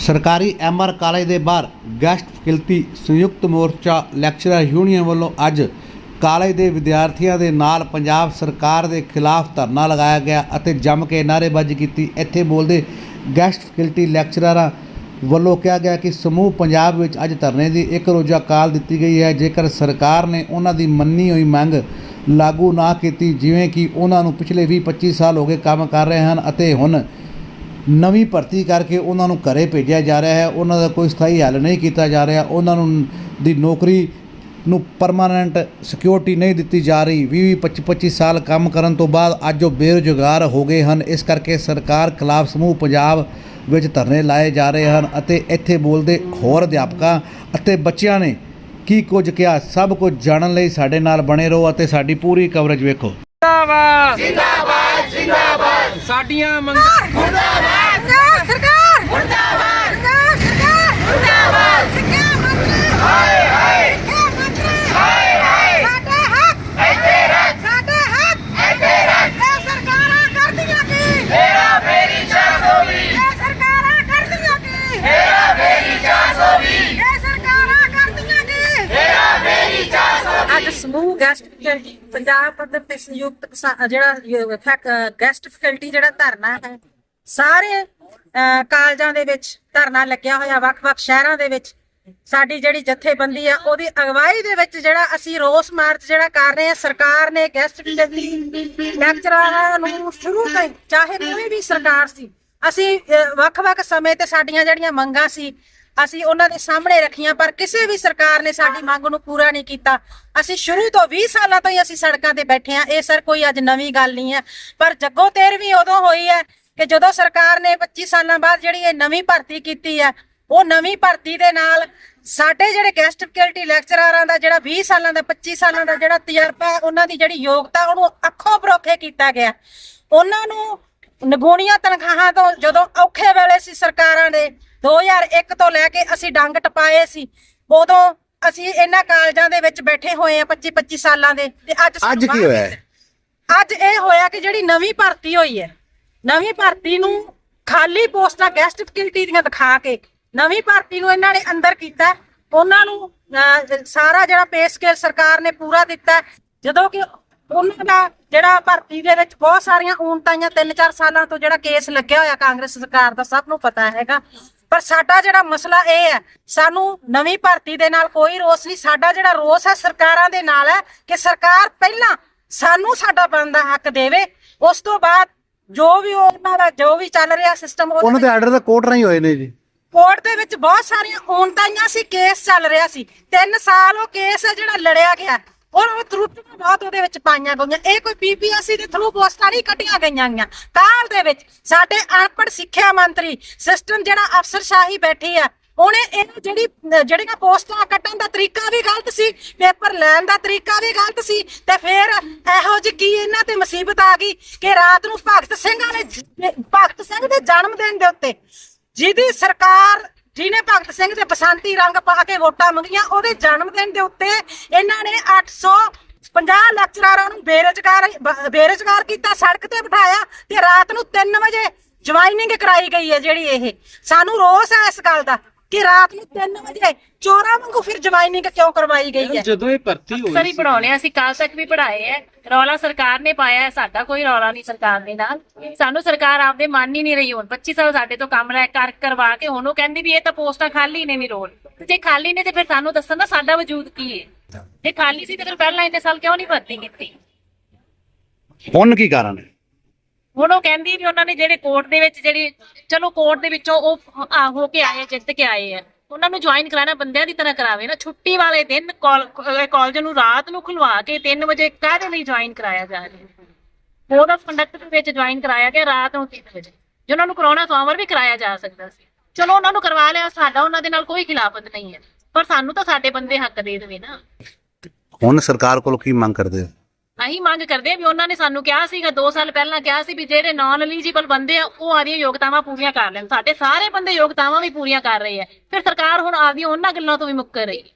ਸਰਕਾਰੀ MR college ਦੇ ਬਾਹਰ ਗੈਸਟ ਫੈਕਲਟੀ ਸੰਯੁਕਤ ਮੋਰਚਾ ਲੈਕਚਰਰ ਯੂਨੀਅਨ ਵੱਲੋਂ ਅੱਜ ਕਾਲਜ ਦੇ ਵਿਦਿਆਰਥੀਆਂ ਦੇ ਨਾਲ ਪੰਜਾਬ ਸਰਕਾਰ ਦੇ ਖਿਲਾਫ ਧਰਨਾ ਲਗਾਇਆ ਗਿਆ ਅਤੇ ਜੰਮ ਕੇ ਨਾਅਰੇਬਾਜ਼ੀ ਕੀਤੀ। ਇੱਥੇ ਬੋਲਦੇ ਗੈਸਟ ਫੈਕਲਟੀ ਲੈਕਚਰਰਾਂ ਵੱਲੋਂ ਕਿਹਾ ਗਿਆ ਕਿ ਸਮੂਹ ਪੰਜਾਬ ਵਿੱਚ ਅੱਜ ਧਰਨੇ ਦੀ ਇੱਕ ਰੋਜ਼ਾ ਕਾਲ ਦਿੱਤੀ ਗਈ ਹੈ। ਜੇਕਰ ਸਰਕਾਰ ਨੇ ਉਹਨਾਂ ਦੀ ਮੰਨੀ ਹੋਈ ਮੰਗ ਲਾਗੂ ਨਾ ਕੀਤੀ, ਜਿਵੇਂ ਕਿ ਉਹਨਾਂ ਨੂੰ ਪਿਛਲੇ 20-25 ਸਾਲ ਹੋ ਗਏ ਕੰਮ ਕਰ ਰਹੇ ਹਨ ਅਤੇ ਹੁਣ ਨਵੀਂ ਭਰਤੀ ਕਰਕੇ ਉਹਨਾਂ ਨੂੰ ਘਰੇ ਭੇਜਿਆ ਜਾ ਰਿਹਾ ਹੈ। ਉਹਨਾਂ ਦਾ ਕੋਈ ਸਥਾਈ ਹੱਲ ਨਹੀਂ ਕੀਤਾ ਜਾ ਰਿਹਾ। ਉਹਨਾਂ ਨੂੰ ਦੀ ਨੌਕਰੀ ਨੂੰ ਪਰਮਾਨੈਂਟ ਸਿਕਿਉਰਿਟੀ ਨਹੀਂ ਦਿੱਤੀ ਜਾ ਰਹੀ। 20 25 25 ਸਾਲ ਕੰਮ ਕਰਨ ਤੋਂ ਬਾਅਦ ਅੱਜ ਉਹ ਬੇਰੁਜ਼ਗਾਰ ਹੋ ਗਏ ਹਨ। ਇਸ ਕਰਕੇ ਸਰਕਾਰ ਖਿਲਾਫ ਸਮੂਹ ਪੰਜਾਬ ਵਿੱਚ ਧਰਨੇ ਲਾਏ ਜਾ ਰਹੇ ਹਨ ਅਤੇ ਇੱਥੇ ਬੋਲਦੇ ਹੋਰ ਅਧਿਆਪਕਾਂ ਅਤੇ ਬੱਚਿਆਂ ਨੇ ਕੀ ਕੁਝ ਕਿਹਾ? ਸਭ ਕੁਝ ਜਾਣਨ ਲਈ ਸਾਡੇ ਨਾਲ ਬਣੇ ਰਹੋ ਅਤੇ ਸਾਡੀ ਪੂਰੀ ਕਵਰੇਜ ਵੇਖੋ। ਜਿੰਦਾਬਾਦ! ਜਿੰਦਾਬਾਦ! ਜਿੰਦਾਬਾਦ! ਸਾਡੀਆਂ ਮੰਗਾਂ ਮੁਰਦਾਬਾਦ ਪੰਜਾਬ ਸਰਕਾਰ ਮੁਰਦਾਬਾਦ ਪੰਜਾਬ ਸਰਕਾਰ ਮੁਰਦਾਬਾਦ ਸਿੱਖਿਆ ਮੰਤਰੀ ਹਾਏ ਹਾਏ ਸਿੱਖਿਆ ਮੰਤਰੀ ਹਾਏ ਹਾਏ ਸਾਡੇ ਹੱਕ ਇੱਥੇ ਰੱਖ ਸਾਡੇ ਹੱਕ ਇੱਥੇ ਰੱਖ ਇਹ ਸਰਕਾਰਾਂ ਕਰਦੀਆਂ ਕੀ ਮੇਰਾ ਫੇਰੀ 420 ਇਹ ਸਰਕਾਰਾਂ ਕਰਦੀਆਂ ਕੀ ਮੇਰਾ ਫੇਰੀ 420 ਇਹ ਸਰਕਾਰਾਂ ਕਰਦੀਆਂ ਕੀ ਮੇਰਾ ਫੇਰੀ 420 ਅੱਜ ਸਮੂਹ ਗੈਸਟ ਫੈਕਲਟੀ, ਪੰਜਾਬ ਪੱਧਰ ਤੇ ਸੰਯੁਕਤ ਜਿਹੜਾ ਗੈਸਟ ਫੈਕਲਟੀ ਜਿਹੜਾ ਧਰਨਾ ਹੈ, ਸਾਰੇ ਕਾਲਜਾਂ ਦੇ ਵਿੱਚ ਧਰਨਾ ਲੱਗਿਆ ਹੋਇਆ, ਵੱਖ-ਵੱਖ ਸ਼ਹਿਰਾਂ ਦੇ ਵਿੱਚ। ਸਾਡੀ ਜਿਹੜੀ ਜਥੇਬੰਦੀ ਆ, ਉਹਦੀ ਅਗਵਾਈ ਦੇ ਵਿੱਚ ਜਿਹੜਾ ਅਸੀਂ ਰੋਸ ਮਾਰਚ ਜਿਹੜਾ ਕਰ ਰਹੇ ਹਾਂ ਸਰਕਾਰ ਨੇ ਗੈਸਟ ਲੈਕਚਰਾਰਾਂ ਨੂੰ ਸ਼ੁਰੂ ਤੋਂ ਚਾਹੇ ਕੋਈ ਵੀ ਸਰਕਾਰ ਸੀ, ਅਸੀਂ ਵੱਖ-ਵੱਖ ਸਮੇਂ ਤੇ ਸਾਡੀਆਂ ਜਿਹੜੀਆਂ ਮੰਗਾਂ ਸੀ ਅਸੀਂ ਉਹਨਾਂ ਦੇ ਸਾਹਮਣੇ ਰੱਖੀਆਂ, ਪਰ ਕਿਸੇ ਵੀ ਸਰਕਾਰ ਨੇ ਸਾਡੀ ਮੰਗ ਨੂੰ ਪੂਰਾ ਨਹੀਂ ਕੀਤਾ। ਅਸੀਂ ਸ਼ੁਰੂ ਤੋਂ 20 ਸਾਲਾਂ ਤੋਂ ਹੀ ਅਸੀਂ ਸੜਕਾਂ ਤੇ ਬੈਠੇ ਆ ਇਹ ਸਰ ਕੋਈ ਅੱਜ ਨਵੀਂ ਗੱਲ ਨਹੀਂ ਹੈ। ਪਰ ਜੱਗੋ ਤੇਰ ਵੀ ਉਦੋਂ ਹੋਈ ਹੈ ਕਿ ਜਦੋਂ ਸਰਕਾਰ ਨੇ 25 ਸਾਲਾਂ ਬਾਅਦ ਜਿਹੜੀ ਇਹ ਨਵੀਂ ਭਰਤੀ ਕੀਤੀ ਹੈ, ਉਹ ਨਵੀਂ ਭਰਤੀ ਦੇ ਨਾਲ ਸਾਡੇ ਜਿਹੜੇ ਗੈਸਟ ਫੈਕਲਟੀ ਲੈਕਚਰਾਰਾਂ ਦਾ ਜਿਹੜਾ 20 ਸਾਲਾਂ ਦਾ 25 ਸਾਲਾਂ ਦਾ ਜਿਹੜਾ ਤਜਰਬਾ ਉਹਨਾਂ ਦੀ ਜਿਹੜੀ ਯੋਗਤਾ, ਉਹਨੂੰ ਅੱਖੋਂ ਪਰੋਖੇ ਕੀਤਾ ਗਿਆ। ਉਹਨਾਂ ਨੂੰ ਨਗੂਣੀਆਂ ਤਨਖਾਹਾਂ ਤੋਂ ਜਦੋਂ ਔਖੇ ਵੇਲੇ ਸੀ ਸਰਕਾਰਾਂ ਦੇ 2001 ਤੋਂ ਲੈ ਕੇ ਅਸੀਂ ਡੰਗ ਟਪਾਏ ਸੀ ਉਦੋਂ ਅਸੀਂ ਇਹਨਾਂ ਕਾਲਜਾਂ ਦੇ ਵਿੱਚ ਬੈਠੇ ਹੋਏ ਆ 25 25 ਸਾਲਾਂ ਦੇ ਤੇ ਅੱਜ ਅੱਜ ਕੀ ਹੋਇਆ? ਅੱਜ ਇਹ ਹੋਇਆ ਕਿ ਜਿਹੜੀ ਨਵੀਂ ਭਰਤੀ ਹੋਈ ਹੈ ਨਵੀਂ ਭਰਤੀ ਨੂੰ ਖਾਲੀ ਪੋਸਟਾਂ ਗੈਸਟ ਫੈਕਲਟੀ ਦੀਆਂ ਦਿਖਾ ਕੇ ਨਵੀਂ ਭਰਤੀ ਨੂੰ ਇਹਨਾਂ ਨੇ ਅੰਦਰ ਕੀਤਾ ਉਹਨਾਂ ਨੂੰ ਸਾਰਾ ਜਿਹੜਾ ਪੇ ਸਕੇਲ ਸਰਕਾਰ ਨੇ ਪੂਰਾ ਦਿੱਤਾ। ਜਦੋਂ ਕਿ ਉਹਨਾਂ ਦਾ ਜਿਹੜਾ ਭਰਤੀ ਦੇ ਵਿੱਚ ਬਹੁਤ ਸਾਰੀਆਂ ਊਣਤਾਈਆਂ 3-4 ਸਾਲਾਂ ਤੋਂ ਜਿਹੜਾ ਕੇਸ ਲੱਗਿਆ ਹੋਇਆ ਕਾਂਗਰਸ ਸਰਕਾਰ ਦਾ ਸਭ ਨੂੰ ਪਤਾ ਹੈਗਾ। ਪਰ ਸਾਡਾ ਜਿਹੜਾ ਮਸਲਾ ਇਹ ਹੈ ਸਾਨੂੰ ਨਵੀਂ ਭਰਤੀ ਦੇ ਨਾਲ ਕੋਈ ਰੋਸ ਨਹੀਂ ਸਾਡਾ ਜਿਹੜਾ ਰੋਸ ਹੈ ਸਰਕਾਰਾਂ ਦੇ ਨਾਲ ਹੈ ਕਿ ਸਰਕਾਰ ਪਹਿਲਾਂ ਸਾਨੂੰ ਸਾਡਾ ਬਣਦਾ ਹੱਕ ਦੇਵੇ। ਉਸ ਤੋਂ ਬਾਅਦ ਜੋ ਵੀ ਉਹਨਾਂ ਦਾ ਜੋ ਵੀ ਚੱਲ ਰਿਹਾ ਸਿਸਟਮ ਉਹਨਾਂ ਦੇ ਆਰਡਰ ਤਾਂ ਕੋਰਟ ਰਾਹੀਂ ਹੋਏ ਨੇ ਜੀ। ਕੋਰਟ ਦੇ ਵਿੱਚ ਬਹੁਤ ਸਾਰੀਆਂ ਓਨਤਾਈਆਂ ਸੀ ਕੇਸ ਚੱਲ ਰਿਹਾ ਸੀ। 3 ਸਾਲ ਉਹ ਕੇਸ ਹੈ ਜਿਹੜਾ ਲੜਿਆ ਗਿਆ। ਔਰ ਉਹ ਤਰੁੱਟੀਆਂ ਬਹੁਤ ਉਹਦੇ ਵਿੱਚ ਪਾਈਆਂ ਗਈਆਂ। ਇਹ ਕੋਈ ਪੀਪੀਐਸਸੀ ਦੇ ਥਰੂ ਪੋਸਟਾਂ ਨਹੀਂ ਕੱਟੀਆਂ ਗਈਆਂ ਗਈਆਂ। ਕਾਲ ਦੇ ਵਿੱਚ ਸਾਡੇ ਅਨਪੜ੍ਹ ਸਿੱਖਿਆ ਮੰਤਰੀ ਸਿਸਟਮ ਜਿਹੜਾ ਅਫਸਰਸ਼ਾਹੀ ਬੈਠੀ ਆ, ਉਹਨੇ ਇਹ ਜਿਹੜੀ, ਜਿਹੜੀਆਂ ਪੋਸਟਾਂ ਕੱਟਣ ਦਾ ਤਰੀਕਾ ਵੀ ਗਲਤ ਸੀ, ਪੇਪਰ ਲੈਣ ਦਾ ਤਰੀਕਾ ਵੀ ਗਲਤ ਸੀ, ਤੇ ਫਿਰ ਇਹੋ ਜਿਹੀ ਕੀ ਇਹਨਾਂ ਤੇ ਮੁਸੀਬਤ ਆ ਗਈ ਕਿ ਰਾਤ ਨੂੰ ਭਗਤ ਸਿੰਘਾਂ ਨੇ ਭਗਤ ਸਿੰਘ ਦੇ ਜਨਮ ਦਿਨ ਦੇ ਉੱਤੇ ਜਿਹਦੀ ਸਰਕਾਰ ਜਿਹਨੇ ਭਗਤ ਸਿੰਘ ਦੇ ਬਸੰਤੀ ਰੰਗ ਪਾ ਕੇ ਵੋਟਾਂ ਮੰਗੀਆਂ, ਉਹਦੇ ਜਨਮ ਦਿਨ ਦੇ ਉੱਤੇ ਇਹਨਾਂ ਨੇ 850 ਲੈਕਚਰਾਰਾਂ ਨੂੰ ਬੇਰੁਜ਼ਗਾਰ ਬ- ਬੇਰੁਜ਼ਗਾਰ ਕੀਤਾ, ਸੜਕ ਤੇ ਬਿਠਾਇਆ ਤੇ ਰਾਤ ਨੂੰ 3 ਵਜੇ ਜੁਆਇਨਿੰਗ ਕਰਾਈ ਗਈ ਹੈ ਜਿਹੜੀ ਇਹ। ਸਾਨੂੰ ਰੋਸ ਹੈ ਇਸ ਗੱਲ ਦਾ। ਕਿ ਰਾਤ ਨੂੰ 3 ਵਜੇ ਚੋਰਾਂ ਵਾਂਗੂ ਫਿਰ ਜੁਆਇਨਿੰਗ ਕਿਉਂ ਕਰਵਾਈ ਗਈ ਹੈ? ਜਦੋਂ ਇਹ ਭਰਤੀ ਹੋਈ ਅਕਸਰ ਹੀ ਪੜਾਉਣੇ ਆ ਅਸੀਂ ਕੱਲ ਤੱਕ ਵੀ ਪੜਾਏ ਐ ਰੌਲਾ ਸਰਕਾਰ ਨੇ ਪਾਇਆ ਹੈ ਸਾਡਾ ਕੋਈ ਰੌਲਾ ਨਹੀਂ ਸਰਕਾਰ ਦੇ ਨਾਲ। ਸਾਨੂੰ ਸਰਕਾਰ ਆਪਦੇ ਮੰਨ ਹੀ ਨਹੀਂ ਰਹੀ ਹੁਣ। 25 ਸਾਲ ਸਾਡੇ ਤੋਂ ਕੰਮ ਲੈ ਕਰ ਕਰਵਾ ਕੇ ਹੁਣ ਉਹ ਕਹਿੰਦੀ ਵੀ ਇਹ ਤਾਂ ਪੋਸਟਾਂ ਖਾਲੀ ਨੇ ਵੀ ਰੋਲ ਤੇ ਜੇ ਖਾਲੀ ਨੇ ਤੇ ਫਿਰ ਸਾਨੂੰ ਦੱਸਣ ਨਾ ਸਾਡਾ ਵਜੂਦ ਕੀ ਹੈ? ਜੇ ਖਾਲੀ ਸੀ ਤੇ ਫਿਰ ਪਹਿਲਾਂ ਇੰਨੇ ਸਾਲ ਕਿਉਂ ਨਹੀਂ ਭਰਤੀ ਕੀਤੀ? ਹੁਣ ਕੀ ਕਾਰਨ ਹੈ? ਹੁਣ ਉਹ ਕਹਿੰਦੀ ਵੀ ਉਹਨਾਂ ਨੇ ਜਿਹੜੇ ਕੋਰਟ ਦੇ ਵਿੱਚ ਜਿਹੜੀ ਚਲੋ ਕੋਰਟ ਦੇ ਵਿੱਚੋਂ ਉਹ ਆ ਹੋ ਕੇ ਆਏ ਆ, ਜਿੱਤ ਕੇ ਆਏ ਆ। ਉਹਨਾਂ ਨੂੰ ਜੁਆਇਨ ਕਰਾਣਾ ਬੰਦਿਆਂ ਦੀ ਤਰ੍ਹਾਂ ਕਰਾਵੇ ਨਾ ਛੁੱਟੀ ਵਾਲੇ ਦਿਨ ਕਾਲਜ ਨੂੰ ਰਾਤ ਨੂੰ ਖੁਲਵਾ ਕੇ 3 ਵਜੇ ਕਾਹਦੇ ਲਈ ਜੁਆਇਨ ਕਰਾਇਆ ਜਾ ਰਿਹਾ? ਕੋਡ ਆਫ ਕੰਡਕਟ ਦੇ ਵਿੱਚ ਜੁਆਇਨ ਕਰਾਇਆ ਗਿਆ ਰਾਤ ਨੂੰ 3 ਵਜੇ। ਜਿਹਨਾਂ ਨੂੰ ਕਰੋਨਾ ਸੋਮਵਾਰ ਵੀ ਕਰਾਇਆ ਜਾ ਸਕਦਾ ਸੀ। ਚਲੋ ਉਹਨਾਂ ਨੂੰ ਕਰਵਾ ਲਿਆ ਸਾਡਾ ਉਹਨਾਂ ਦੇ ਨਾਲ ਕੋਈ ਖਿਲਾਫਤ ਨਹੀਂ ਹੈ। ਪਰ ਸਾਨੂੰ ਤਾਂ ਸਾਡੇ ਬੰਦੇ ਹੱਕ ਦੇ ਦੇਵੇ ਨਾ। ਹੁਣ ਸਰਕਾਰ ਕੋਲ ਕੀ ਮੰਗ ਕਰਦੇ ਹੋ? ਅਸੀਂ ਮੰਗ ਕਰਦੇ ਹਾਂ ਵੀ ਉਹਨਾਂ ਨੇ ਸਾਨੂੰ ਕਿਹਾ ਸੀਗਾ 2 ਸਾਲ ਪਹਿਲਾਂ ਕਿਹਾ ਸੀ ਵੀ ਜਿਹੜੇ ਨਾਨ ਐਲੀਜੀਬਲ ਬੰਦੇ ਆ ਉਹ ਆਦੀਆਂ ਯੋਗਤਾਵਾਂ ਪੂਰੀਆਂ ਕਰ ਲੈਣ। ਸਾਡੇ ਸਾਰੇ ਬੰਦੇ ਯੋਗਤਾਵਾਂ ਵੀ ਪੂਰੀਆਂ ਕਰ ਰਹੇ ਆ। ਫਿਰ ਸਰਕਾਰ ਹੁਣ ਆਦੀਆਂ ਉਹਨਾਂ ਗੱਲਾਂ ਤੋਂ ਵੀ ਮੁੱਕਰ ਰਹੀ ਹੈ।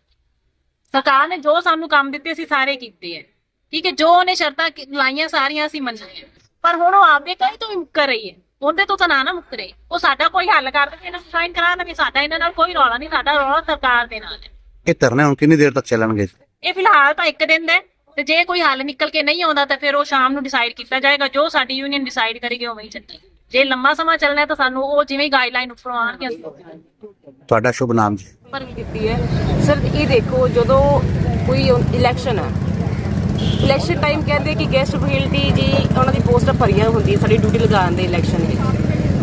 ਸਰਕਾਰ ਨੇ ਜੋ ਸਾਨੂੰ ਕੰਮ ਦਿੱਤੇ ਅਸੀਂ ਸਾਰੇ ਕੀਤੇ ਆ। ਠੀਕ ਹੈ ਜੋ ਉਹਨੇ ਸ਼ਰਤਾਂ ਲਾਈਆਂ ਸਾਰੀਆਂ ਅਸੀਂ ਮੰਨੀਆਂ। ਪਰ ਹੁਣ ਉਹ ਆਪਦੇ ਕਹੇ ਤੋਂ ਵੀ ਮੁੱਕਰ ਰਹੀ ਹੈ। ਉਹਦੇ ਤੋਂ ਤਾਂ ਨਾ ਨਾ ਮੁਕਰੇ ਉਹ ਸਾਡਾ ਕੋਈ ਹੱਲ ਕਰ ਦੇਵੇ ਇਹਨਾਂ ਨੂੰ ਸਾਈਨ ਕਰਾ ਦੇਵੇ ਸਾਡਾ ਇਹਨਾਂ ਨਾਲ ਕੋਈ ਰੌਲਾ ਨਹੀਂ ਸਾਡਾ ਰੌਲਾ ਸਰਕਾਰ ਦੇ ਨਾਲ ਹੈ। ਇਹ ਧਰਨੇ ਹੁਣ ਕਿੰਨੀ ਦੇਰ ਤੱਕ ਚੱਲਣਗੇ? ਇਹ ਫਿਲਹਾਲ ਤਾਂ ਇੱਕ ਦਿਨ ਦਾ ਤੇ ਜੇ ਕੋਈ ਹੱਲ ਨਿਕਲ ਕੇ ਨਹੀਂ ਆਉਂਦਾ ਤਾਂ ਫਿਰ ਉਹ ਸ਼ਾਮ ਨੂੰ ਡਿਸਾਈਡ ਕੀਤਾ ਜਾਏਗਾ ਜੋ ਸਾਡੀ ਯੂਨੀਅਨ ਡਿਸਾਈਡ ਕਰੇਗੀ ਉਵੇਂ ਹੀ ਚੱਲੇ ਜੇ ਲੰਮਾ ਸਮਾਂ ਚੱਲਣਾ ਹੈ ਤਾਂ ਸਾਨੂੰ ਉਹ ਜਿਵੇਂ ਗਾਈਡਲਾਈਨ ਉੱਪਰੋਂ ਆਉਣਗੇ ਅਸੀਂ। ਤੁਹਾਡਾ ਸ਼ੁਭ ਨਾਮ ਜੀ। ਪਰ ਵੀ ਕੀਤੀ ਹੈ। ਸਰ ਇਹ ਦੇਖੋ ਜਦੋਂ ਕੋਈ ਇਲੈਕਸ਼ਨ ਹੈ ਇਲੈਕਸ਼ਨ ਟਾਈਮ ਕਹਿੰਦੇ ਕਿ ਗੈਸਟ ਫੈਸਿਲਿਟੀ ਜੀ ਉਹਨਾਂ ਦੀ ਪੋਸਟਾਂ ਭਰੀਆਂ ਹੁੰਦੀਆਂ ਸਾਡੀ ਡਿਊਟੀ ਲਗਾਉਣ ਦੇ ਇਲੈਕਸ਼ਨ ਦੀ।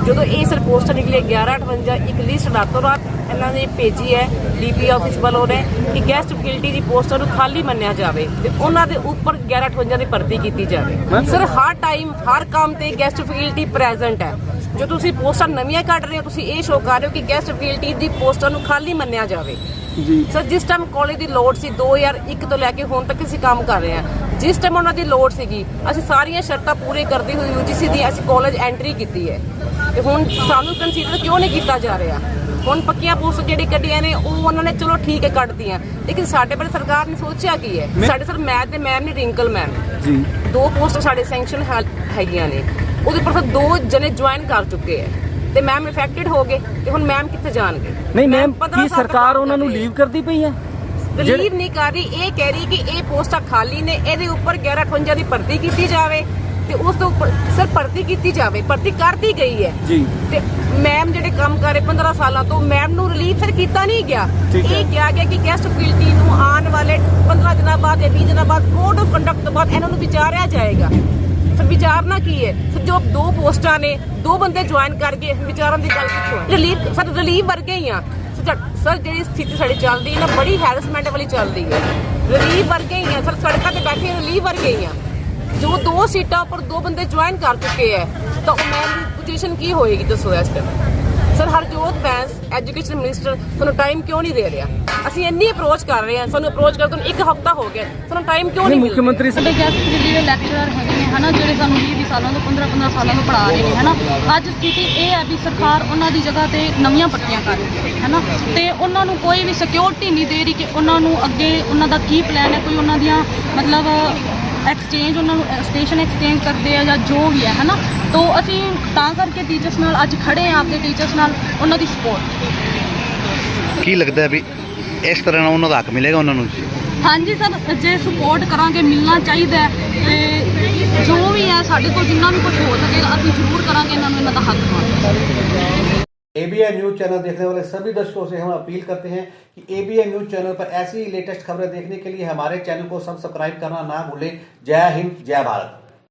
ਜਦੋਂ ਇਹ ਸਰ ਪੋਸਟਾਂ ਨਿਕਲੇ 1158 ਇੱਕ ਲਿਸਟ ਰਾਤੋਂ ਰਾਤ ਇਹਨਾਂ ਨੇ ਭੇਜੀ ਹੈ ਡੀਪੀ ਆਫਿਸ ਵੱਲੋਂ ਨੇ ਕਿ ਗੈਸਟ ਫੈਸਿਲਿਟੀ ਦੀ ਪੋਸਟਾਂ ਨੂੰ ਖਾਲੀ ਮੰਨਿਆ ਜਾਵੇ ਤੇ ਉਹਨਾਂ ਦੇ ਉੱਪਰ 1158 ਦੀ ਭਰਤੀ ਕੀਤੀ ਜਾਵੇ। ਸਰ ਹਰ ਟਾਈਮ ਹਰ ਕੰਮ ਤੇ ਗੈਸਟ ਫੈਸਿਲਿਟੀ ਪ੍ਰੈਜ਼ੈਂਟ ਹੈ। ਜੋ ਤੁਸੀਂ ਪੋਸਟਾਂ ਨਵੀਆਂ ਕੱਢ ਰਹੇ ਹੋ ਤੁਸੀਂ ਇਹ ਸ਼ੋਅ ਕਰ ਰਹੇ ਹੋ ਕਿ ਗੈਸਟ ਫੈਸਿਲਿਟੀ ਦੀ ਪੋਸਟਾਂ ਨੂੰ ਖਾਲੀ ਮੰਨਿਆ ਜਾਵੇ। ਸਰ ਜਿਸ ਟਾਈਮ ਕਾਲਜ ਦੀ ਲੋੜ ਸੀ 2001 ਤੋਂ ਲੈ ਕੇ ਹੁਣ ਤੱਕ ਅਸੀਂ ਕੰਮ ਕਰ ਰਹੇ ਹਾਂ। ਜਿਸ ਟਾਈਮ ਉਹਨਾਂ ਦੀ ਲੋੜ ਸੀਗੀ ਅਸੀਂ ਸਾਰੀਆਂ ਸ਼ਰਤਾਂ ਪੂਰੇ ਕਰਦੇ ਹੋਏ ਯੂਜੀਸੀ ਦੀ ਅਸੀਂ ਕਾਲਜ ਐਂਟਰੀ ਕੀਤੀ ਹੈ। ਤੇ ਹੁਣ ਸਾਨੂੰ ਕੰਸੀਡਰ ਕਿਉਂ ਨਹੀਂ ਕੀਤਾ ਜਾ ਰਿਹਾ? ਹੁਣ ਪੱਕੀਆਂ ਪੋਸਟ ਜਿਹੜੀ ਕੱਢੀਆਂ ਨੇ ਉਹ ਉਹਨਾਂ ਨੇ ਚਲੋ ਠੀਕ ਹੈ ਕੱਢਤੀਆਂ ਲੇਕਿਨ ਸਾਡੇ ਬਾਰੇ ਸਰਕਾਰ ਨੇ ਸੋਚਿਆ ਕੀ ਹੈ? ਸਾਡੇ ਸਰ ਮੈਥ ਦੇ ਮੈਮ ਨੇ ਰਿੰਕਲ ਮੈਮ ਜੀ। ਦੋ ਪੋਸਟ ਸਾਡੇ ਸੈਂਕਸ਼ਨ ਹੈਗੀਆਂ ਨੇ। ਉਹਦੇ ਪਰ ਸਰ ਦੋ ਜਣੇ ਜੁਆਇਨ ਕਰ ਚੁੱਕੇ ਹੈ ਤੇ ਮੈਮ ਇਫੈਕਟਡ ਹੋ ਗਏ ਤੇ ਹੁਣ ਮੈਮ ਕਿੱਥੇ ਜਾਣਗੇ? ਨਹੀਂ ਮੈਮ 15 ਕੀ ਸਰਕਾਰ ਉਹਨਾਂ ਨੂੰ। ਲੀਵ ਕਰਦੀ ਪਈ ਹੈ ਰਿਲੀਵ ਨਹੀਂ ਕਰ ਰਹੀ ਇਹ ਕਹਿ ਰਹੀ ਕਿ ਇਹ ਪੋਸਟਾਂ ਖਾਲੀ ਨੇ ਇਹਦੇ ਉੱਪਰ 1158 ਦੀ ਭਰਤੀ ਕੀਤੀ ਜਾਵੇ ਤੇ ਉਸ ਤੋਂ ਉੱਪਰ ਸਰ ਭਰਤੀ ਕੀਤੀ ਜਾਵੇ ਭਰਤੀ ਕਰਦੀ ਗਈ ਹੈ ਜੀ। ਤੇ ਮੈਮ ਜਿਹੜੇ ਕੰਮ ਕਰ ਰਹੇ 15 ਸਾਲਾਂ ਤੋਂ ਮੈਮ ਨੂੰ ਰਿਲੀਫ ਫਿਰ ਕੀਤਾ ਨਹੀਂ ਗਿਆ। ਇਹ ਕਿਹਾ ਗਿਆ ਕਿ ਗੈਸਟ ਫੈਸਿਲਿਟੀ ਨੂੰ ਆਉਣ ਵਾਲੇ 15 ਦਿਨਾਂ ਬਾਅਦ ਜਾਂ 20 ਦਿਨਾਂ ਬਾਅਦ ਕੋਡ ਆਫ ਕੰਡਕਟ ਤੋਂ ਬਾਅਦ ਇਹਨਾਂ ਨੂੰ ਵਿਚਾਰਿਆ ਜਾਏਗਾ। ਫਿਰ ਵਿਚਾਰਨਾ ਕੀ ਹੈ? ਫਿਰ ਜੋ ਦੋ ਪੋਸਟਾਂ ਨੇ, ਦੋ ਬੰਦੇ ਜੁਆਇਨ ਕਰ ਗਏ ਵਿਚਾਰਨ ਦੀ ਗੱਲ ਕਿੱਥੋਂ ਹੈ? ਰਿਲੀਫ ਸਰ ਰਿਲੀਫ ਵਰਗੇ ਹੀ ਆ। ਸਰ- ਜਿਹੜੀ ਸਥਿਤੀ ਸਾਡੀ ਚੱਲਦੀ ਹੈ ਨਾ, ਬੜੀ ਹੈਰਸਮੈਂਟ ਵਾਲੀ ਚੱਲਦੀ ਹੈ। ਰਿਲੀਫ ਵਰਗੇ ਹੀ ਆ। ਸਰ, ਸੜਕਾਂ ਤੇ ਬੈਠੇ ਰਿਲੀਫ ਵਰਗੇ ਹੀ ਆ। ਜੋ ਦੋ ਸੀਟਾਂ ਉੱਪਰ ਦੋ ਬੰਦੇ ਜੁਆਇਨ ਕਰ ਚੁੱਕੇ ਹੈ, ਤਾਂ ਉਹ ਮੈਮ ਦੀ ਪੋਜੀਸ਼ਨ ਕੀ ਹੋਏਗੀ ਦੱਸੋ ਇਸ time sir Harjot Bains education minister ਤੁਹਾਨੂੰ ਟਾਈਮ ਕਿਉਂ ਨਹੀਂ ਦੇ ਰਿਹਾ? ਅਸੀਂ ਇੰਨੀ ਅਪਰੋਚ ਕਰ ਰਹੇ ਹਾਂ ਸਾਨੂੰ ਅਪਰੋਚ ਕਰਦੇ ਨੂੰ ਇੱਕ ਹਫਤਾ ਹੋ ਗਿਆ ਸਾਨੂੰ ਟਾਈਮ ਕਿਉਂ ਨਹੀਂ ਮੁੱਖ ਮੰਤਰੀ ਸਾਡੇ ਗੈਸਟ ਜਿਹੜੇ ਲੈਕਚਰਰ ਹੈਗੇ ਨੇ ਹਨਾ ਜਿਹੜੇ ਸਾਨੂੰ 20 20 ਸਾਲਾਂ ਤੋਂ 15 15 ਸਾਲਾਂ ਤੋਂ ਪੜ੍ਹਾ ਰਹੇ ਨੇ ਹਨਾ ਅੱਜ ਸਥਿਤੀ ਇਹ ਹੈ ਵੀ ਸਰਕਾਰ ਉਹਨਾਂ ਦੀ ਜਗ੍ਹਾ ਤੇ ਨਵੀਆਂ ਪੱਟੀਆਂ ਕਰ ਰਹੀ ਹੈ ਹਨਾ ਤੇ ਉਹਨਾਂ ਨੂੰ ਕੋਈ ਵੀ ਸਿਕਿਉਰਿਟੀ ਨਹੀਂ ਦੇ ਰਹੀ ਕਿ ਉਹਨਾਂ ਨੂੰ ਅੱਗੇ ਉਹਨਾਂ ਦਾ ਕੀ ਪਲਾਨ ਹੈ ਕੋਈ ਉਹਨਾਂ ਦੀਆਂ ਮਤਲਬ ਐਕਸਚੇਂਜ ਉਹਨਾਂ ਨੂੰ ਸਟੇਸ਼ਨ ਐਕਸਚੇਂਜ ਕਰਦੇ ਆ ਜਾਂ ਜੋ ਵੀ ਹੈ ਹਨਾ ਤੋਂ ਅਸੀਂ ਤਾਂ ਕਰਕੇ ਟੀਚਰਸ ਨਾਲ ਅੱਜ ਖੜੇ ਆ ਆਪਦੇ ਟੀਚਰਸ ਨਾਲ ਉਹਨਾਂ ਦੀ ਸਪੋਰਟ ਕੀ ਲੱਗਦਾ ਹੈ ਵੀ ਇਸ ਤਰ੍ਹਾਂ ਨਾਲ ਉਹਨਾਂ ਦਾ ਹੱਕ ਮਿਲੇਗਾ ਉਹਨਾਂ ਨੂੰ ਹਾਂਜੀ ਸਰ ਜੇ ਸਪੋਰਟ ਕਰਾਂਗੇ ਮਿਲਣਾ ਚਾਹੀਦਾ ਹੈ ਤੇ ਜੋ ਵੀ ਹੈ ਸਾਡੇ ਕੋਲ ਜਿੰਨਾ ਵੀ ਕੁਝ ਹੋ ਸਕੇਗਾ ਅਸੀਂ ਜ਼ਰੂਰ ਕਰਾਂਗੇ ਇਹਨਾਂ ਨੂੰ ਇਹਨਾਂ ਦਾ ਹੱਕ ਦਿਵਾਉਣ एबीएन न्यूज चैनल देखने वाले सभी दर्शकों से हम अपील करते हैं कि एबीएन न्यूज चैनल पर ऐसी ही लेटेस्ट खबरें देखने के लिए हमारे चैनल को सब्सक्राइब करना ना भूलें जय हिंद जय भारत